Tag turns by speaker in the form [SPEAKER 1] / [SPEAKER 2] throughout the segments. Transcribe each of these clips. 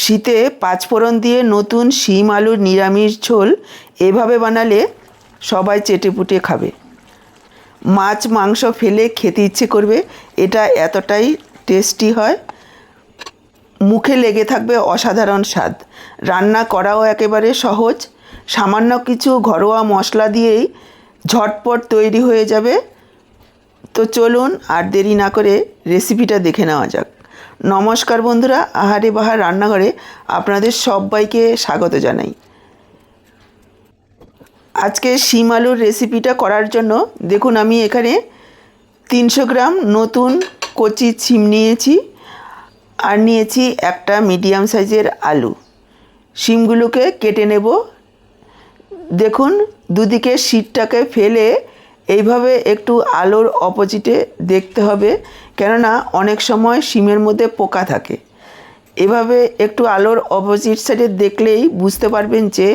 [SPEAKER 1] শীতে পাঁচফোড়ন দিয়ে নতুন শিম আলুর নিরামিষ ঝোল এভাবে বানালে সবাই চেটেপুটে খাবে। মাছ, মাংস ফেলে খেতে ইচ্ছে করবে, এটা এতটাই টেস্টি হয়। মুখে লেগে থাকবে অসাধারণ স্বাদ। রান্না করাও একেবারে সহজ। সামান্য কিছু ঘরোয়া মশলা দিয়েই ঝটপট তৈরি হয়ে যাবে। তো চলুন আর দেরি না করে রেসিপিটা দেখে নেওয়া যাক। নমস্কার বন্ধুরা, আহারে বাহার রান্নাঘরে আপনাদের সবাইকে স্বাগত জানাই। আজকে শিম আলুর রেসিপিটা করার জন্য দেখুন আমি এখানে তিনশো গ্রাম নতুন কচি শিম নিয়েছি আর নিয়েছি একটা মিডিয়াম সাইজের আলু। শিমগুলোকে কেটে নেব। দেখুন, দুদিকে শীতটাকে ফেলে এইভাবে একটু আলোর অপোজিটে দেখতে হবে, কেননা অনেক সময় শিমের মধ্যে পোকা থাকে। এভাবে একটু আলোর অপোজিট সাইডে দেখলেই বুঝতে পারবেন যে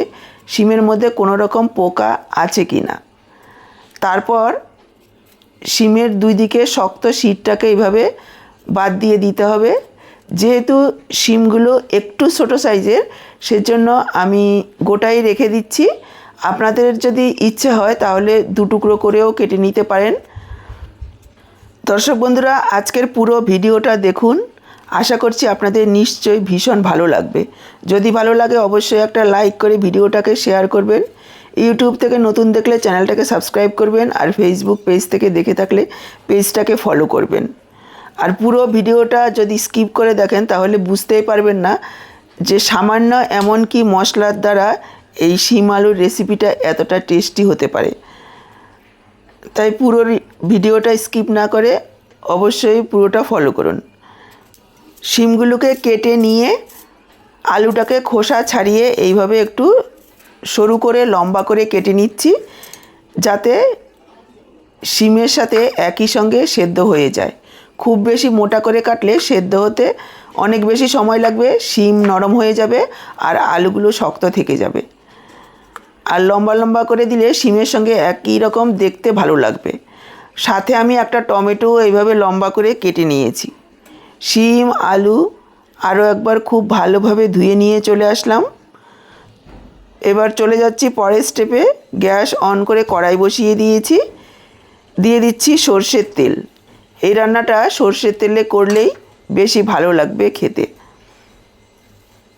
[SPEAKER 1] শিমের মধ্যে কোনো রকম পোকা আছে কি না। তারপর শিমের দুই দিকে শক্ত শীতটাকে এইভাবে বাদ দিয়ে দিতে হবে। যেহেতু শিমগুলো একটু ছোটো সাইজের সেজন্য আমি গোটাই রেখে দিচ্ছি। আপনাদের যদি ইচ্ছে হয় তাহলে দু টুকরো করেও কেটে নিতে পারেন। দর্শক বন্ধুরা, আজকের পুরো ভিডিওটা দেখুন। আশা করছি আপনাদের নিশ্চয়ই ভীষণ ভালো লাগবে। যদি ভালো লাগে অবশ্যই একটা লাইক করে ভিডিওটাকে শেয়ার করবেন। ইউটিউব থেকে নতুন দেখলে চ্যানেলটাকে সাবস্ক্রাইব করবেন আর ফেসবুক পেজ থেকে দেখে থাকলে পেজটাকে ফলো করবেন। আর পুরো ভিডিওটা যদি স্কিপ করে দেখেন তাহলে বুঝতেই পারবেন না যে সামান্য এমন কি মশলার দ্বারা এই শিম আলুর রেসিপিটা এতটা টেস্টি হতে পারে। তাই পুরো ভিডিওটা স্কিপ না করে অবশ্যই পুরোটা ফলো করুন। শিমগুলোকে কেটে নিয়ে আলুটাকে খোসা ছাড়িয়ে এইভাবে একটু সরু করে, লম্বা করে কেটে নিচ্ছি যাতে শিমের সাথে একই সঙ্গে সেদ্ধ হয়ে যায়। খুব বেশি মোটা করে কাটলে সেদ্ধ হতে অনেক বেশি সময় লাগবে, শিম নরম হয়ে যাবে আর আলুগুলো শক্ত থেকে যাবে। আর লম্বা লম্বা করে দিলে শিমের সঙ্গে একই রকম দেখতে ভালো লাগবে। সাথে আমি একটা টমেটো এইভাবে লম্বা করে কেটে নিয়েছি। শিম, আলু আরও একবার খুব ভালোভাবে ধুয়ে নিয়ে চলে আসলাম। এবার চলে যাচ্ছি পরের স্টেপে গ্যাস অন করে কড়াই বসিয়ে দিয়েছি। দিয়ে দিচ্ছি সর্ষের তেল। এই রান্নাটা সর্ষের তেলে করলেই বেশি ভালো লাগবে খেতে।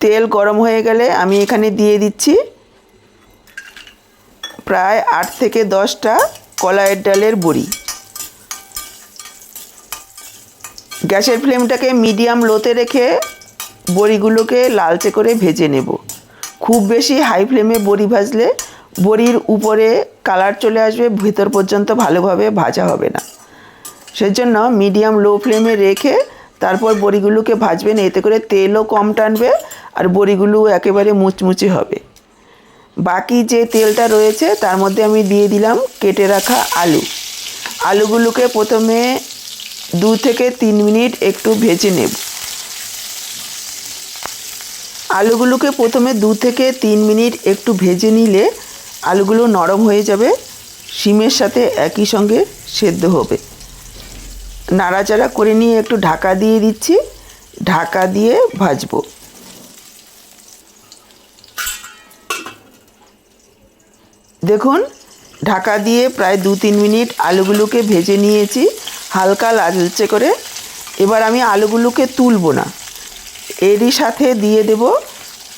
[SPEAKER 1] তেল গরম হয়ে গেলে আমি এখানে দিয়ে দিচ্ছি প্রায় আট থেকে দশটা কলাইয়ের ডালের বড়ি। গ্যাসের ফ্লেমটাকে মিডিয়াম লোতে রেখে বড়িগুলোকে লালচে করে ভেজে নেব। খুব বেশি হাই ফ্লেমে বড়ি ভাজলে বড়ির উপরে কালার চলে আসবে, ভেতর পর্যন্ত ভালোভাবে ভাজা হবে না। সেজন্য মিডিয়াম লো ফ্লেমে রেখে তারপর বড়িগুলোকে ভাজবেন, এতে করে তেলও কম টানবে আর বড়িগুলো একেবারে মুচমুচে হবে। বাকি যে তেলটা রয়েছে, তার মধ্যে আমি দিয়ে দিলাম কেটে রাখা আলু। আলুগুলোকে প্রথমে দু থেকে তিন মিনিট একটু ভেজে নেব। আলুগুলোকে প্রথমে দু থেকে তিন মিনিট একটু ভেজে নিলে আলুগুলো নরম হয়ে যাবে, শিমের সাথে একই সঙ্গে সেদ্ধ হবে। নাড়াচাড়া করে নিয়ে একটু ঢাকা দিয়ে দিচ্ছি। ঢাকা দিয়ে ভাজবো। দেখুন, ঢাকা দিয়ে প্রায় দু তিন মিনিট আলুগুলোকে ভেজে নিয়েছি, হালকা লালচে করে। এবার আমি আলুগুলোকে তুলব না। এরই সাথে দিয়ে দেব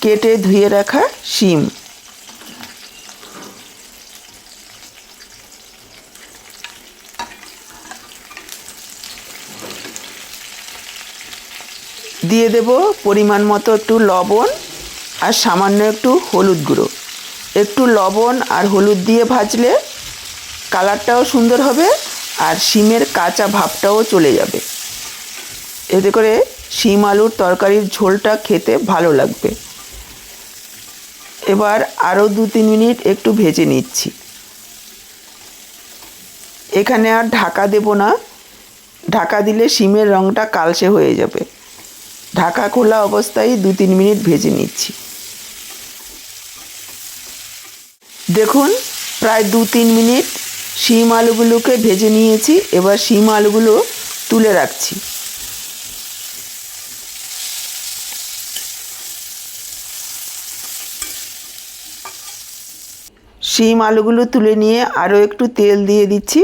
[SPEAKER 1] কেটে ধুয়ে রাখা শিম। দিয়ে দেব পরিমাণ মতো একটু লবণ আর সামান্য একটু হলুদ গুঁড়ো। একটু লবণ আর হলুদ দিয়ে ভাজলে কালারটাও সুন্দর হবে আর শিমের কাঁচা ভাবটাও চলে যাবে। এতে করে শিম আলুর তরকারির ঝোলটা খেতে ভালো লাগবে। এবার আরও দু তিন মিনিট একটু ভেজে নিচ্ছি। এখানে আর ঢাকা দেব না। ঢাকা দিলে শিমের রঙটা কালসে হয়ে যাবে। ঢাকা খোলা অবস্থায় দু তিন মিনিট ভেজে নিচ্ছি। দেখুন, প্রায় দু তিন মিনিট শিম আলুগুলোকে ভেজে নিয়েছি, এবার শিম আলুগুলো তুলে রাখছি। শিম আলুগুলো তুলে নিয়ে আরও একটু তেল দিয়ে দিচ্ছি।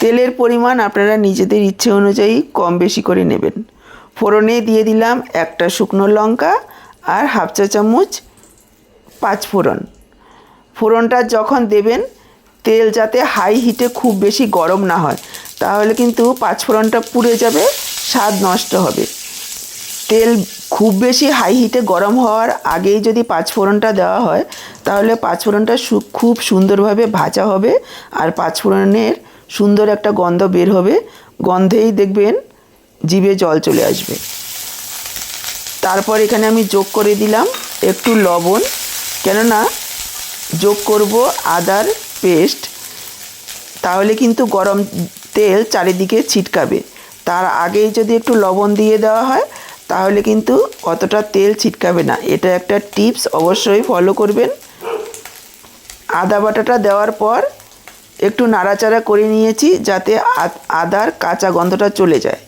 [SPEAKER 1] তেলের পরিমাণ আপনারা নিজেদের ইচ্ছে অনুযায়ী কম বেশি করে নেবেন। ফোড়নে দিয়ে দিলাম একটা শুকনো লঙ্কা আর হাফ চা চামচ পাঁচ ফোড়ন। ফোড়নটা যখন দেবেন, তেল যাতে হাই হিটে খুব বেশি গরম না হয়, তাহলে কিন্তু পাঁচ ফোড়নটা পুড়ে যাবে, স্বাদ নষ্ট হবে। তেল খুব বেশি হাই হিটে গরম হওয়ার আগেই যদি পাঁচ ফোড়নটা দেওয়া হয়, তাহলে পাঁচ ফোড়নটা সু- খুব সুন্দরভাবে ভাজা হবে আর পাঁচ ফোড়নের সুন্দর একটা গন্ধ বের হবে। গন্ধেই দেখবেন জিভে জল চলে আসবে। তারপর এখানে আমি যোগ করে দিলাম একটু লবণ, কেননা যোগ করব আদার পেস্ট। তাহলে কিন্তু গরম তেল চারিদিকে ছিটকাবে। তার আগেই যদি একটু লবণ দিয়ে দেওয়া হয়, তাহলে কিন্তু অতটা তেল ছিটকাবে না। এটা একটা টিপস, অবশ্যই ফলো করবেন। আদা বাটাটা দেওয়ার পর একটু নাড়াচাড়া করে নিয়েছি যাতে আদ- আদার কাঁচা গন্ধটা চলে যায়।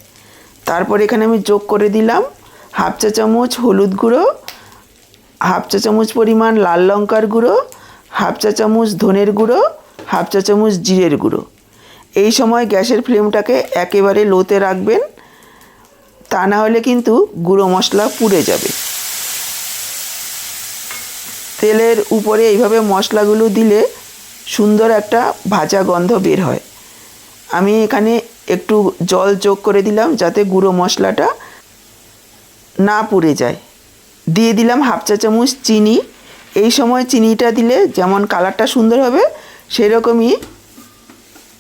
[SPEAKER 1] তারপর এখানে আমি যোগ করে দিলাম হাফ চা চামচ হলুদ গুঁড়ো, হাফ চা চামচ পরিমাণ লাল লঙ্কার গুঁড়ো হাফ চা চামচ ধনের গুঁড়ো, হাফ চা চামচ জিরের গুঁড়ো। এই সময় গ্যাসের ফ্লেমটাকে একেবারে লোতে রাখবেন। তা না হলে কিন্তু গুঁড়ো মশলা পুড়ে যাবে। তেলের উপরে এইভাবে মশলাগুলো দিলে সুন্দর একটা ভাজা গন্ধ বের হয়। আমি এখানে একটু জল যোগ করে দিলাম যাতে গুঁড়ো মশলাটা না পুড়ে যায়। দিয়ে দিলাম হাফ চা চামচ চিনি। এই সময় চিনিটা দিলে যেমন কালারটা সুন্দর হবে, সেরকমই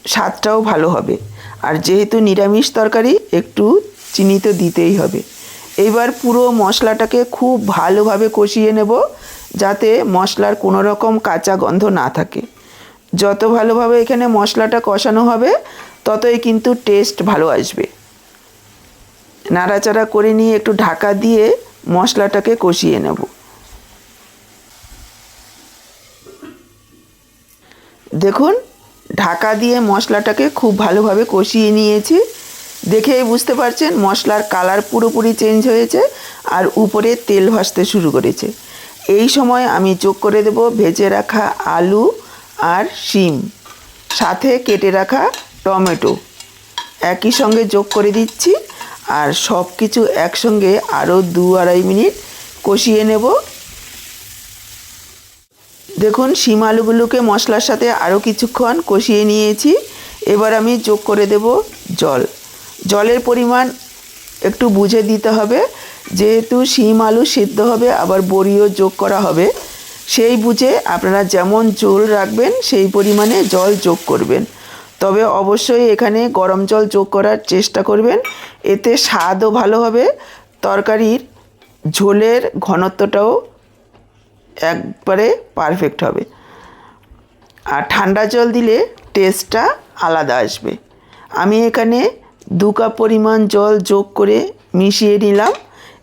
[SPEAKER 1] স্বাদটাও ভালো হবে। আর যেহেতু নিরামিষ তরকারি, একটু চিনি তো দিতেই হবে। এবার পুরো মশলাটাকে খুব ভালোভাবে কষিয়ে নেব, যাতে মশলার কোনো রকম কাঁচা গন্ধ না থাকে। যত ভালোভাবে এখানে মশলাটা কষানো হবে, ততই কিন্তু টেস্ট ভালো আসবে। নাড়াচাড়া করে নিয়ে একটু ঢাকা দিয়ে মশলাটাকে কষিয়ে নেব। দেখুন, ঢাকা দিয়ে মশলাটাকে খুব ভালোভাবে কষিয়ে নিয়েছি। দেখেই বুঝতে পারছেন, মশলার কালার পুরোপুরি চেঞ্জ হয়েছে আর উপরে তেল ভাসতে শুরু করেছে। এই সময় আমি যোগ করে দেব ভেজে রাখা আলু আর শিম, সাথে কেটে রাখা টমেটো। একই সঙ্গে যোগ করে দিচ্ছি আর সব কিছু একসঙ্গে আরও দু আড়াই মিনিট কষিয়ে নেব। দেখুন, শিম আলুগুলোকে মশলার সাথে আরও কিছুক্ষণ কষিয়ে নিয়েছি। এবার আমি যোগ করে দেব জল। জলের পরিমাণ একটু বুঝে দিতে হবে। যেহেতু শিম আলু সিদ্ধ হবে, আবার বড়িও যোগ করা হবে। সেই বুঝে আপনারা যেমন জল রাখবেন, সেই পরিমাণে জল যোগ করবেন। তবে অবশ্যই এখানে গরম জল যোগ করার চেষ্টা করবেন। এতে স্বাদও ভালো হবে। তরকারির ঝোলের ঘনত্বটাও একবারে পারফেক্ট হবে। আর ঠান্ডা জল দিলে টেস্টটা আলাদা আসবে। আমি এখানে দু কাপ পরিমাণ জল যোগ করে মিশিয়ে নিলাম।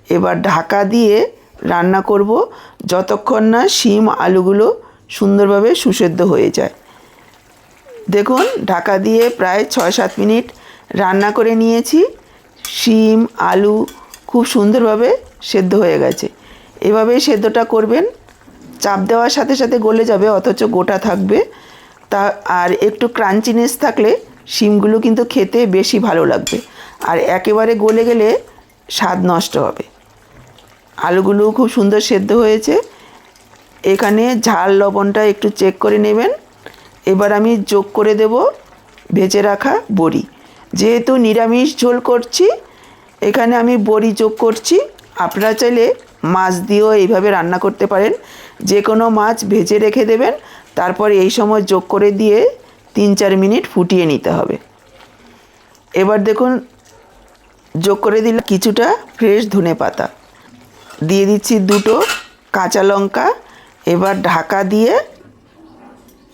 [SPEAKER 1] এবার ঢাকা দিয়ে রান্না করব যতক্ষণ না শিম আলুগুলো সুন্দরভাবে সুসেদ্ধ হয়ে যায়। দেখুন, ঢাকা দিয়ে প্রায় ছয় সাত মিনিট রান্না করে নিয়েছি। শিম, আলু খুব সুন্দরভাবে সেদ্ধ হয়ে গেছে। এভাবেই সেদ্ধটা করবেন চাপ দেওয়ার সাথে সাথে গলে যাবে, অথচ গোটা থাকবে। তা, আর একটু ক্রাঞ্চিনেস থাকলে শিমগুলো কিন্তু খেতে বেশি ভালো লাগবে। আর একেবারে গলে গেলে স্বাদ নষ্ট হবে। আলুগুলো খুব সুন্দর সেদ্ধ হয়েছে। এখানে ঝাল লবণটা একটু চেক করে নেবেন। এবার আমি যোগ করে দেব ভেজে রাখা বড়ি। যেহেতু নিরামিষ ঝোল করছি, এখানে আমি বড়ি যোগ করছি। আপনারা চাইলে মাছ দিয়েও এইভাবে রান্না করতে পারেন। যে কোনো মাছ ভেজে রেখে দেবেন। তারপর এই সময় যোগ করে দিয়ে তিন চার মিনিট ফুটিয়ে নিতে হবে। এবার দেখুন, যোগ করে দিলাম কিছুটা ফ্রেশ ধনে পাতা। দিয়ে দিচ্ছি দুটো কাঁচা লঙ্কা। এবার ঢাকা দিয়ে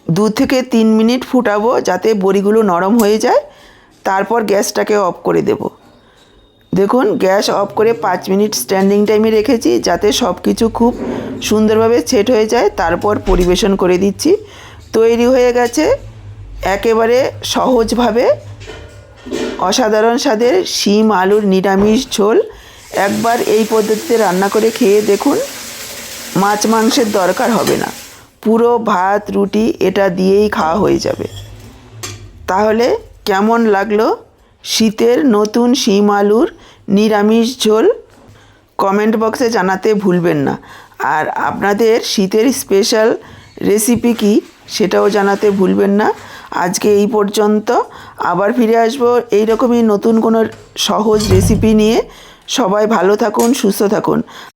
[SPEAKER 1] দু থেকে তিন মিনিট ফুটাবো যাতে বড়িগুলো নরম হয়ে যায়। তারপর গ্যাসটাকে অফ করে দেব। দেখুন, গ্যাস অফ করে পাঁচ মিনিট স্ট্যান্ডিং টাইমে রেখেছি যাতে সব কিছু খুব সুন্দরভাবে সেট হয়ে যায়। তারপর পরিবেশন করে দিচ্ছি। তৈরি হয়ে গেছে একেবারে সহজভাবে অসাধারণ স্বাদের শিম আলুর নিরামিষ ঝোল। একবার এই পদ্ধতিতে রান্না করে খেয়ে দেখুন, মাছ মাংসের দরকার হবে না। পুরো ভাত, রুটি এটা দিয়েই খাওয়া হয়ে যাবে। তাহলে কেমন লাগল? শীতের নতুন শিম আলুর নিরামিষ ঝোল কমেন্ট বক্সে জানাতে ভুলবেন না। আর আপনাদের শীতের স্পেশাল রেসিপি কি সেটাও জানাতে ভুলবেন না। আজকে এই পর্যন্ত আবার ফিরে আসব এইরকমই নতুন কোনো সহজ রেসিপি নিয়ে। সবাই ভালো থাকুন, সুস্থ থাকুন।